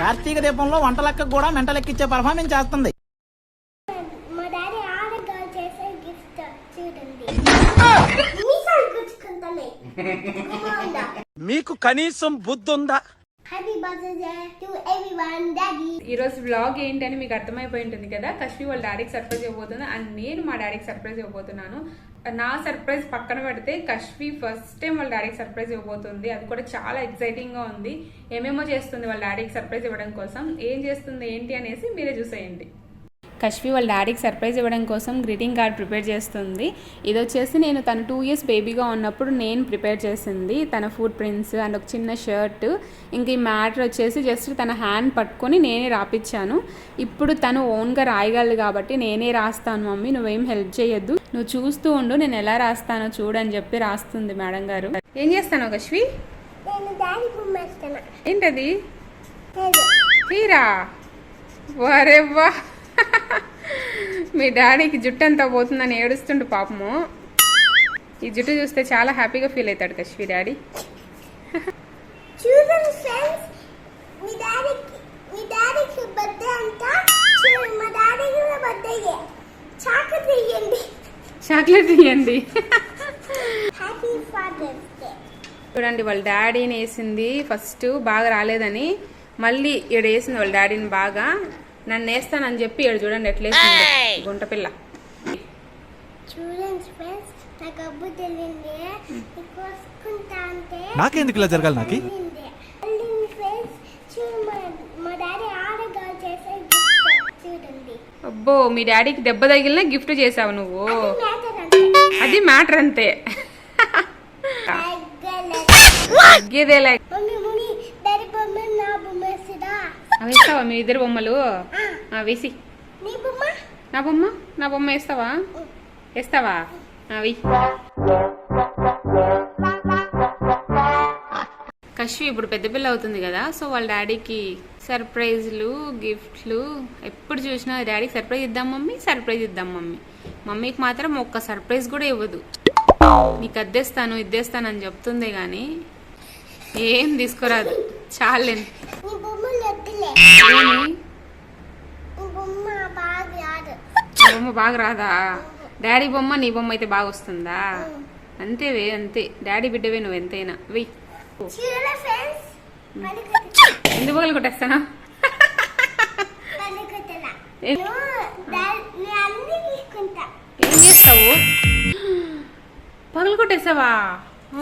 కార్తీక దీపంలో వంటలక్క కూడా మెంటలెక్కిచ్చే పర్ఫార్మెన్స్ చేస్తుంది. మీకు కనీసం బుద్ధి ఉందా ఈరోజు బ్లాగ్ ఈ రోజు వ్లాగ్ ఏంటని మీకు అర్థమైపోయి ఉంటుంది కదా? కశ్మీ వాళ్ళ డాడీకి సర్ప్రైజ్ ఇవ్వబోతుంది అండ్ నేను మా డాడీకి సర్ప్రైజ్ ఇవ్వబోతున్నాను. నా సర్ప్రైజ్ పక్కన పెడితే కశ్మీ ఫస్ట్ టైం వాళ్ళ డాడీకి సర్ప్రైజ్ ఇవ్వబోతుంది. అది కూడా చాలా ఎక్సైటింగ్గా ఉంది. ఏమేమో చేస్తుంది వాళ్ళ డాడీకి సర్ప్రైజ్ ఇవ్వడం కోసం. ఏం చేస్తుంది ఏంటి అనేసి మీరే చూసేయండి. కశ్మీ వాళ్ళ డాడీకి సర్ప్రైజ్ ఇవ్వడం కోసం గ్రీటింగ్ కార్డ్ ప్రిపేర్ చేస్తుంది. ఇది వచ్చేసి నేను తను టూ ఇయర్స్ బేబీగా ఉన్నప్పుడు నేను ప్రిపేర్ చేసింది. తన ఫుడ్ ప్రింట్స్ అండ్ ఒక చిన్న షర్ట్ ఇంక ఈ మ్యాటర్ వచ్చేసి జస్ట్ తన హ్యాండ్ పట్టుకొని నేనే రాపిచ్చాను. ఇప్పుడు తను ఓన్గా రాయగలదు కాబట్టి నేనే రాస్తాను మమ్మీ నువ్వేం హెల్ప్ చేయొద్దు. నువ్వు చూస్తూ ఉండు నేను ఎలా రాస్తానో చూడని చెప్పి రాస్తుంది మేడం గారు. ఏం చేస్తాను కశ్వి ఏంటది? హీరా వరే వా మీ డాడీకి జుట్టు అంతా పోతుందని ఏడుస్తుండు పాపము. ఈ జుట్టు చూస్తే చాలా హ్యాపీగా ఫీల్ అవుతాడు కశ్మీ డాడీ. చాక్లెట్ ఇవ్వండి చూడండి వాళ్ళ డాడీని వేసింది ఫస్ట్ బాగా రాలేదని. మళ్ళీ ఈడ వేసింది వాళ్ళ డాడీని బాగా. నన్ను వేస్తానని చెప్పి ఈడ చూడండి ఎట్లా గుంట పిల్ల. చూడండి ఫ్రెండ్స్ నాకు అబ్బు తెలియంది. కోసుకుంటా అంటే నాకెందుకు ఇలా జరగాలి నాకి? అబ్బో మీ డాడీకి దెబ్బ తగిలిన గిఫ్ట్ చేసావు నువ్వు. అది మ్యాటర్ అంతే. తగ్గేదేలే మమ్మీ మమ్మీ డాడీ బొమ్మ నా బొమ్మ వేస్తుందా అవి వేస్తావా మీ ఇద్దరు బొమ్మలు? వేసి. నీ బొమ్మ? నా బొమ్మ? వేస్తావా? వేస్తావా? అవి కశ్వి ఇప్పుడు పెద్ద పిల్ల అవుతుంది కదా సో వాళ్ళ డాడీకి సర్ప్రైజ్లు గిఫ్ట్లు ఎప్పుడు చూసినా డాడీకి సర్ప్రైజ్ ఇద్దాం మమ్మీ సర్ప్రైజ్ ఇద్దాం మమ్మీ. మమ్మీకి మాత్రం ఒక్క సర్ప్రైజ్ కూడా ఇవ్వదు. నీకు అద్దేస్తాను ఇద్దేస్తాను అని చెప్తుంది కానీ ఏం తీసుకురాదు. చాలేను నీ బొమ్మలు వద్దులే ఏమి నీ బొమ్మ బాగా రాదా? డాడీ బొమ్మ నీ బొమ్మ అయితే బాగా వస్తుందా? అంతేవే అంతే. డాడీ బిడ్డవే నువ్వు ఎంతైనా. వెయ్యి ఎందుకు పగలు కొట్టేస్తానా? ఏం చేస్తావు? పగలు కొట్టేస్తావా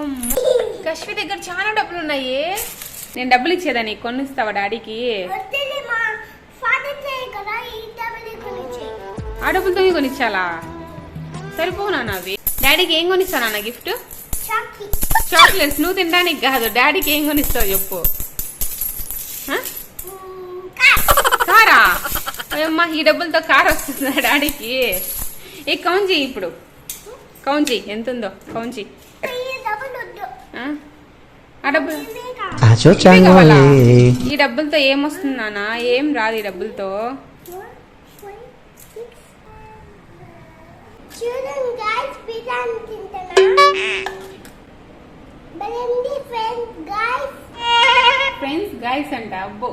అమ్మో. కశ్మి దగ్గర చాలా డబ్బులు ఉన్నాయి. నేను డబ్బులు ఇచ్చేదా నీకు కొనిస్తావా డాడీకి? ఆ డబ్బులతో కొనిచ్చాలా? సరిపోనా నావి డాడీకి ఏం కొనిస్తానా నా గిఫ్ట్? చాకీ చాక్లెట్స్. నువ్వు తినడానికి కాదు డాడీకి ఏం కొనిస్తావు చెప్పు? కారా. అయ్యమ్మా ఈ డబ్బులతో కార్ వస్తుందా డాడీకి? ఏ చెయ్యి ఇప్పుడు. చెయ్యి ఎంత ఉందో కౌంట్ చెయ్యి ఈ డబ్బులు వద్దు ఆ? డబ్బులు? ఈ డబ్బులతో ఏం వస్తుంది నాన్న? ఏం రాదు ఈ డబ్బులతో? ఫ్రెండ్స్ గాయస్ ఫ్రెండ్స్ గైస్ అంట? అబ్బో.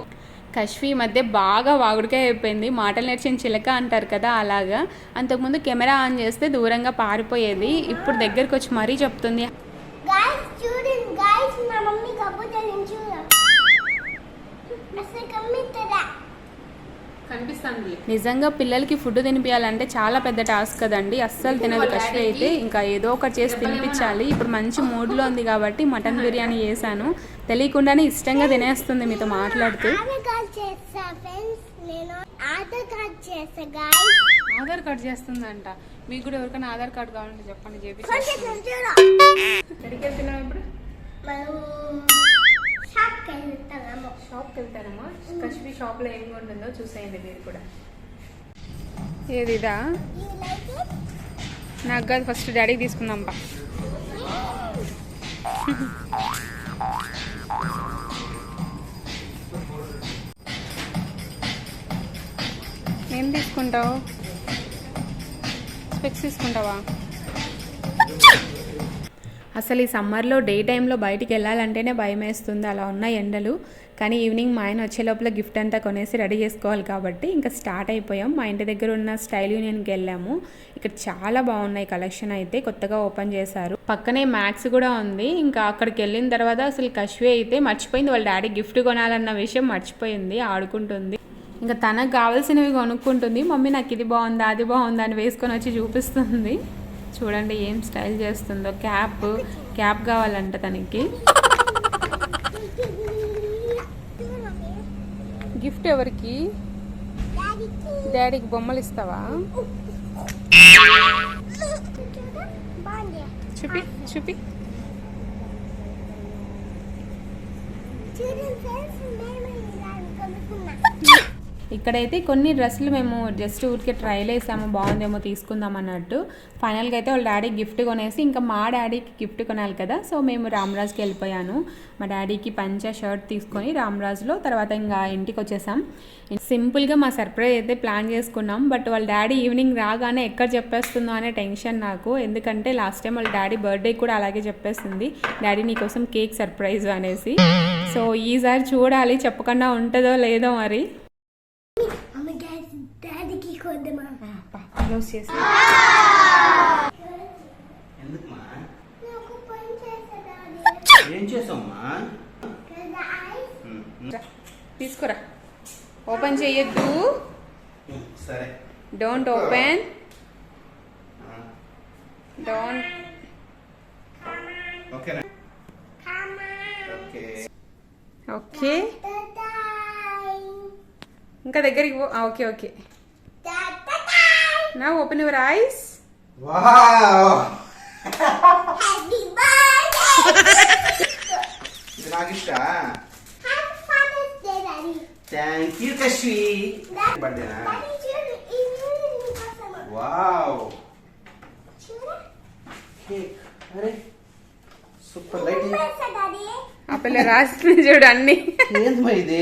కశ్వి ఈ మధ్య బాగా వాగుడికాయ అయిపోయింది. మాటలు నేర్చిన చిలక అంటారు కదా అలాగా. అంతకుముందు కెమెరా ఆన్ చేస్తే దూరంగా పారిపోయేది. ఇప్పుడు దగ్గరికి వచ్చి మరీ చెప్తుంది. నిజంగా పిల్లలకి ఫుడ్ తినిపించాలంటే చాలా పెద్ద టాస్క్ కదండి. అస్సలు తినదు. కష్టం అయితే ఇంకా ఏదో ఒకటి చేసి తినిపించాలి. ఇప్పుడు మంచి మూడ్లో ఉంది కాబట్టి మటన్ బిర్యానీ చేశాను. తెలియకుండానే ఇష్టంగా తినేస్తుంది మీతో మాట్లాడుతూ. ఆధార్ కార్డ్ చేస్తా ఫ్రెండ్స్ నేను ఆధార్ కార్డ్ చేస్తా గాయస్ ఆధార్ కార్డ్ చేస్తుందంట. మీకు కూడా ఎవరికైనా ఆధార్ కార్డ్ కావాలంటే చెప్పండి చేపి కొంచెం చూడ ఎక్కడికి వెళ్తున్నాం ఇప్పుడు మనం షాప్కి వెళ్తున్నాము షాప్కి వెళ్తానమ్మా కశ్మీ షాప్లో ఏం ఉంటుందో చూసేయండి మీరు కూడా. ఏది నాకు కాదు ఫస్ట్ డాడీకి తీసుకుందాం బా ఏం తీసుకుంటావు? స్పెక్స్ తీసుకుంటావా? అసలు ఈ సమ్మర్లో డే టైంలో బయటికి వెళ్ళాలంటేనే భయం వేస్తుంది. అలా ఉన్న ఎండలు. కానీ ఈవినింగ్ మా ఆయన వచ్చే లోపల గిఫ్ట్ అంతా కొనేసి రెడీ చేసుకోవాలి కాబట్టి ఇంకా స్టార్ట్ అయిపోయాం. మా ఇంటి దగ్గర ఉన్న స్టైల్ యూనియన్కి వెళ్ళాము. ఇక్కడ చాలా బాగున్నాయి కలెక్షన్ అయితే కొత్తగా ఓపెన్ చేశారు. పక్కనే మ్యాక్స్ కూడా ఉంది. ఇంకా అక్కడికి వెళ్ళిన తర్వాత అసలు కశ్వే అయితే మర్చిపోయింది. వాళ్ళ డాడీ గిఫ్ట్ కొనాలన్న విషయం మర్చిపోయింది ఆడుకుంటుంది. ఇంకా తనకు కావాల్సినవి కొనుక్కుంటుంది. మమ్మీ నాకు ఇది బాగుందా అది బాగుందా అని వేసుకొని వచ్చి చూపిస్తుంది. చూడండి ఏం స్టైల్ చేస్తుందో. క్యాప్ క్యాప్ కావాలంట తనకి. గిఫ్ట్ ఎవరికి? డాడీకి బొమ్మలు ఇస్తావా? చూపి చూపి. చూడండి ఫ్రెండ్స్ మేము ఇలా ఇక్కడైతే కొన్ని డ్రెస్సులు మేము జస్ట్ ఊరికే ట్రైల్ వేసాము బాగుందేమో తీసుకుందాం అన్నట్టు. ఫైనల్గా అయితే వాళ్ళ డాడీ గిఫ్ట్ కొనేసి ఇంకా మా డాడీకి గిఫ్ట్ కొనాలి కదా సో మేము రామరాజ్కి వెళ్ళిపోయాను. మా డాడీకి పంచ షర్ట్ తీసుకొని రామరాజ్లో తర్వాత ఇంకా ఇంటికి వచ్చేసాం. సింపుల్గా మా సర్ప్రైజ్ అయితే ప్లాన్ చేసుకున్నాం బట్ వాళ్ళ డాడీ ఈవినింగ్ రాగానే ఎక్కడ చెప్పేస్తుందో అనే టెన్షన్ నాకు. ఎందుకంటే లాస్ట్ టైం వాళ్ళ డాడీ బర్త్డే కూడా అలాగే చెప్పేస్తుంది డాడీ నీకోసం కేక్ సర్ప్రైజ్ అనేసి. సో ఈసారి చూడాలి చెప్పకుండా ఉంటుందో లేదో మరి అమ్మ డాడీ డాడీకి కొద్దామా క్లోజ్ చేసి ఎందుకుమా నాకు పని చేస్తా డాడీ ఏం చేసావమ్మా కదా ఐస్ రా, తీసుకురా. ఓపెన్ చేయొద్దు. సరే. డోంట్ ఓపెన్ డోంట్ ఓకే ఇంకా దగ్గరికి పో. Okay okay. నా open your eyes wow happy birthday ఇది నాకు ఇష్ట థ్యాంక్ యూ కశ్వి బర్త్డేనా వావ్ కేక్ అరే సూపర్ లైటింగ్ ఆ పిల్ల రాసింది చూడు అన్ని. ఏందమ్మా ఇది?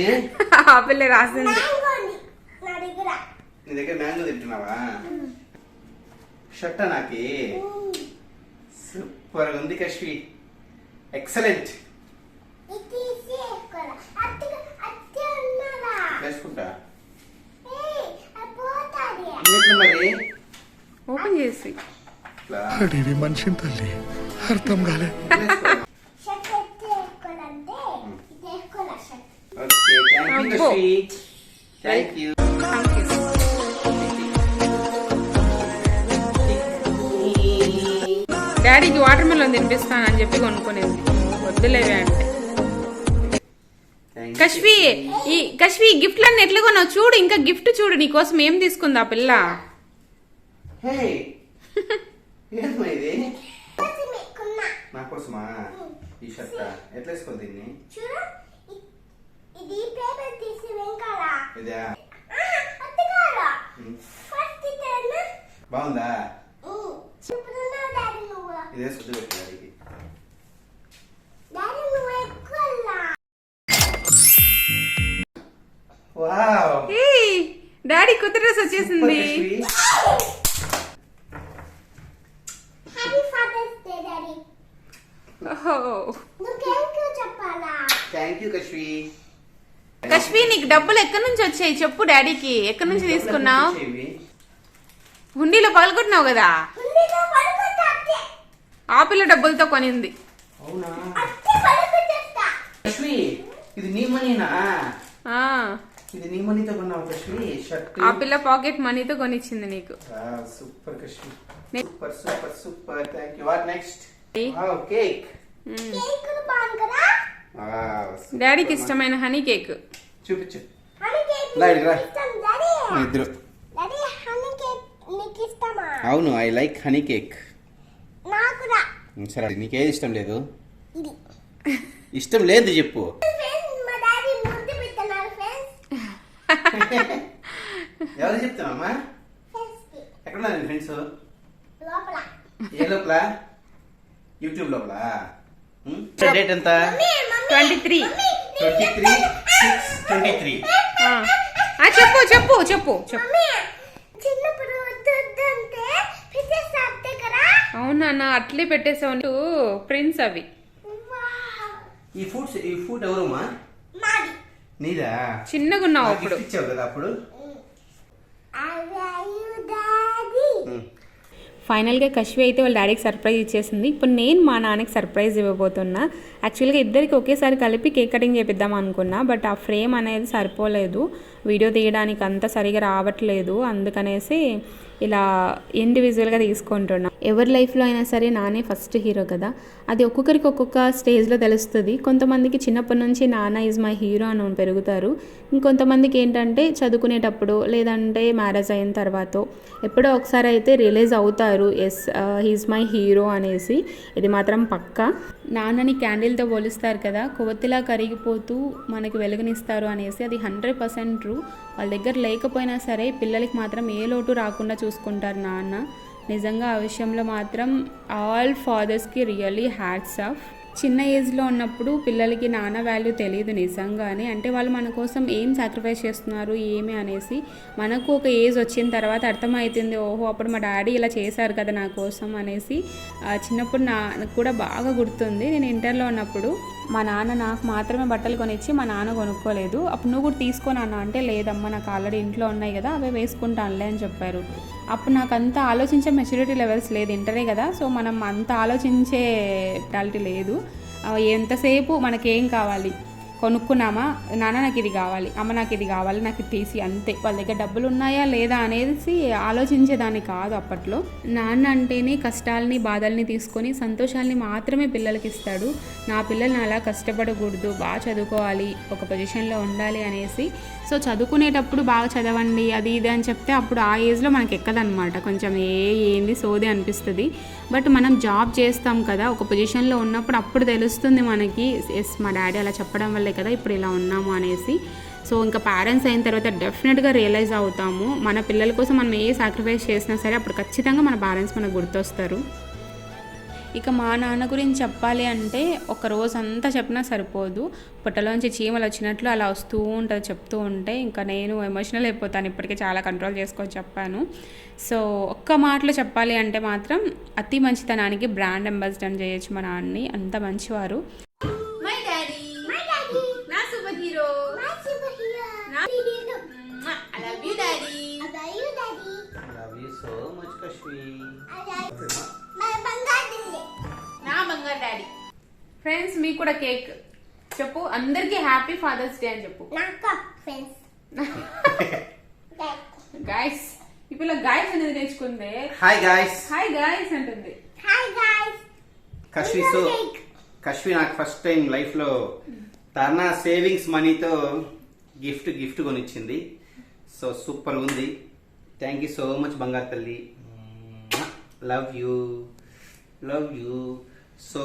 ఆ పిల్ల రాసింది. నా దగ్గర మ్యాంగో తింటున్నావా? షర్ట్ నాకి? సూపర్ ఉంది కశ్వి. ఎక్సలెంట్ వేసుకుంటా. మరి? ఓపెన్ చేసి. మనిషిని తల్లి. అర్థం కాలే. ఓకే థ్యాంక్ యూ డాడీకి వాటర్ మిలన్ తినిపిస్తాను అని చెప్పి కొనుక్కునేది. వద్దులేవే అంటే కశ్వి ఈ కశ్వి గిఫ్ట్లన్నీ ఎట్లా కొన్నావు? చూడు ఇంకా గిఫ్ట్ చూడు నీకోసం ఏం తీసుకుంది ఆ పిల్ల? ఈ షర్ట్ ఎట్లా వేసుకో దీన్ని? ఇది పేపర్ తీసి వెంకాల ఇదా? బాగుందా? ఇది డాడీకి. డాడీ కొత్త డ్రెస్ వచ్చేసింది. కశ్వి నీకు డబ్బులు ఎక్కడి నుంచి వచ్చాయి? చెప్పు డాడీకి. ఎక్కడి నుంచి తీసుకున్నావు. హుండీలో పగలగొట్టినావు కదా? ఆ పిల్ల డబ్బులతో కొనింది. అవునా? ఇది నీ మనీనా? ఆ. ఇది నీ మనీతో కొన్నావు కశ్వి షర్ట్? ఆ పిల్ల పాకెట్ మనీతో కొనిచ్చింది నీకు. Super Ne- super super super. Thank you what next? Wow cake hmm. కేకులు బాగుంది కదా? వావ్ డాడీకి ఇష్టమైన హనీ కేక్ చూపించు. హనీ కేక్ లా, ఇటు రా. ఇష్టం డాడీ ఇద్దరు. డాడీ హనీ కేక్ నీకు ఇష్టమా అవును ఐ లైక్ హనీ కేక్ సరే నీకేది ఇష్టం లేదు? ఇది. ఇష్టం లేదు చెప్పు. ఎవరు ఎక్కడున్నారు నీ ఫ్రెండ్స్ లోపల. ఏ లోపల? యూట్యూబ్ లోపల. డేట్ ఎంత? Twenty three twenty three six twenty three చెప్పు చెప్పు చెప్పు. చెప్పు మమ్మీ చిన్నప్పుడు వద్దు వద్దు అంటే పిచ్చేస్తా అంతే కదా అవునా నా అట్లే పెట్టేసావు. నీకు ప్రిన్స్ అవి. ఈ ఫుడ్స్ ఈ ఫుడ్ ఎవరమ్మా మాది. నీదా? చిన్నగా ఉన్నావు అప్పుడు. gift ఇచ్చావు కదా అప్పుడు. ఫైనల్గా కశ్వి అయితే వాళ్ళ డాడీకి సర్ప్రైజ్ ఇచ్చేసింది. ఇప్పుడు నేను మా నాన్నకి సర్ప్రైజ్ ఇవ్వబోతున్నా. యాక్చువల్గా ఇద్దరికి ఒకేసారి కలిపి కేక్ కటింగ్ చేపిద్దాం అనుకున్నా బట్ ఆ ఫ్రేమ్ అనేది సరిపోలేదు. వీడియో తీయడానికి అంత సరిగా రావట్లేదు. అందుకనేసి ఇలా ఇండివిజువల్గా తీసుకుంటున్నా. ఎవరి లైఫ్లో అయినా సరే నానే ఫస్ట్ హీరో కదా. అది ఒక్కొక్కరికి ఒక్కొక్క స్టేజ్లో తెలుస్తుంది. కొంతమందికి చిన్నప్పటి నుంచి నాన్న ఈజ్ మై హీరో అని పెరుగుతారు. ఇంకొంతమందికి ఏంటంటే చదువుకునేటప్పుడు లేదంటే మ్యారేజ్ అయిన తర్వాత ఎప్పుడో ఒకసారి అయితే రిలీజ్ అవుతారు. ఎస్ హీజ్ మై హీరో అనేసి. ఇది మాత్రం పక్కా. నాన్నని క్యాండిల్తో పోలుస్తారు కదా. కొవ్వొత్తిలా కరిగిపోతూ మనకి వెలుగునిస్తారు అనేసి అది హండ్రెడ్ పర్సెంట్ ట్రూ వాళ్ళ దగ్గర లేకపోయినా సరే పిల్లలకి మాత్రం ఏ లోటు రాకుండా చూసుకుంటారు నాన్న. నిజంగా ఆ విషయంలో మాత్రం ఆల్ ఫాదర్స్కి రియల్లీ హ్యాట్స్ ఆఫ్. చిన్న ఏజ్లో ఉన్నప్పుడు పిల్లలకి నాన్న వాల్యూ తెలియదు నిజంగానే. అంటే వాళ్ళు మన కోసం ఏం సాక్రిఫైస్ చేస్తున్నారు ఏమి అనేసి మనకు ఒక ఏజ్ వచ్చిన తర్వాత అర్థమవుతుంది ఓహో అప్పుడు మా డాడీ ఇలా చేశారు కదా నా కోసం అనేసి చిన్నప్పుడు నాకు కూడా బాగా గుర్తుంది. నేను ఇంటర్లో ఉన్నప్పుడు మా నాన్న నాకు మాత్రమే బట్టలు కొనిచ్చి మా నాన్న కొనుక్కోలేదు. అప్పుడు నువ్వు కూడా తీసుకో నాన్న. అంటే లేదమ్మా నాకు ఆల్రెడీ ఇంట్లో ఉన్నాయి కదా అవే వేసుకుంటానులే అని చెప్పారు. అప్పుడు నాకు అంత ఆలోచించే మెచ్యూరిటీ లెవెల్స్ లేదు ఇంటరే కదా. సో మనం అంత ఆలోచించే టాలిటీ లేదు. ఎంతసేపు మనకేం కావాలి? కొనుక్కున్నామా? నాన్న నాకు ఇది కావాలి అమ్మ నాకు ఇది కావాలి నాకు ఇది తీసి అంతే. వాళ్ళ దగ్గర డబ్బులు ఉన్నాయా లేదా అనేసి ఆలోచించేదాన్ని కాదు అప్పట్లో. నాన్న అంటేనే కష్టాలని బాధల్ని తీసుకొని సంతోషాలని మాత్రమే పిల్లలకి ఇస్తాడు. నా పిల్లల్ని అలా కష్టపడకూడదు బాగా చదువుకోవాలి ఒక పొజిషన్లో ఉండాలి అనేసి. సో చదువుకునేటప్పుడు బాగా చదవండి అది ఇది అని చెప్తే అప్పుడు ఆ ఏజ్లో మనకి ఎక్కదనమాట కొంచెం ఏ ఏంది సోది అనిపిస్తుంది. బట్ మనం జాబ్ చేస్తాం కదా ఒక పొజిషన్లో ఉన్నప్పుడు అప్పుడు తెలుస్తుంది మనకి ఎస్ మా డాడీ అలా చెప్పడం వల్ల కదా ఇప్పుడు ఇలా ఉన్నాము అనేసి. సో ఇంకా పేరెంట్స్ అయిన తర్వాత డెఫినెట్గా రియలైజ్ అవుతాము. మన పిల్లల కోసం మనం ఏ సాక్రిఫైస్ చేసినా సరే అప్పుడు ఖచ్చితంగా మన పేరెంట్స్ మనకు గుర్తొస్తారు. ఇక మా నాన్న గురించి చెప్పాలి అంటే ఒక రోజు అంతా చెప్పినా సరిపోదు. పుట్టలోంచి చీమలు వచ్చినట్లు అలా వస్తూ ఉంటుంది చెప్తూ ఉంటే ఇంకా నేను ఎమోషనల్ అయిపోతాను. ఇప్పటికే చాలా కంట్రోల్ చేసుకొని చెప్పాను. సో ఒక్క మాటలో చెప్పాలి అంటే మాత్రం అతి మంచితనానికి బ్రాండ్ అంబాసిడర్ చేయొచ్చు మా నాన్నని. అంత మంచివారు. Love you daddy. Love you so much బంగారు నా బంగారు డాడీ ఫ్రెండ్స్ మీకు కూడా కేక్ చెప్పు అందరికీ హ్యాపీ ఫాదర్స్ డే అని చెప్పు. నాకు ఫ్రెండ్స్ గాయస్ పిల్ల గాయస్ అనేది నేర్చుకుంది. హాయ్ గాయస్ హాయ్ గాయస్ అంటుంది. Hi guys Kashvi so Kashvi నాకు ఫస్ట్ టైం లైఫ్లో తన సేవింగ్స్ మనీతో గిఫ్ట్ గిఫ్ట్ కొనిచ్చింది. సో సూపర్ ఉంది. థ్యాంక్ యూ సో మచ్ బంగారు తల్లి. Love you love you so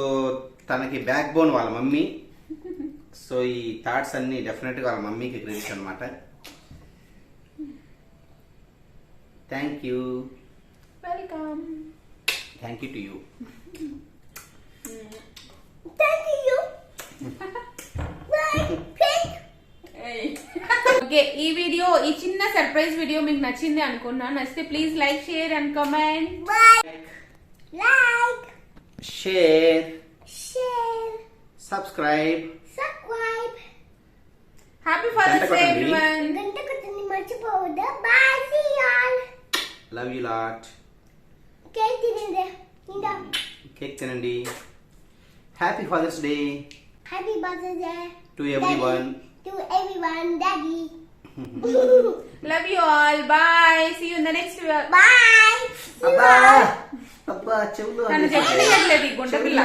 తనకి బ్యాక్ బోన్ వాళ్ళ మమ్మీ. సో ఈ థాట్స్ అన్ని డెఫినెట్గా వాళ్ళ మమ్మీకి క్రెడిట్ అనమాట thank you welcome thank you to you thank you pink okay ఈ వీడియో ఈ చిన్న సర్ప్రైజ్ వీడియో మీకు నచ్చింది అనుకున్నా. నచ్చితే please like share and comment bye like share share subscribe subscribe happy father's day కొట్టండి. ఎవ్రీవన్ గంట కొట్టని మర్చిపోవద్దు. Bye see all love you lot cake తినండి. ఇంకా కేక్ తినండి. Happy father's day happy to to everyone daddy love you all bye see you in the next bye అబ్బా. అబ్బా చెవులు నన్ను చెప్పలేదు గుంట పిల్ల.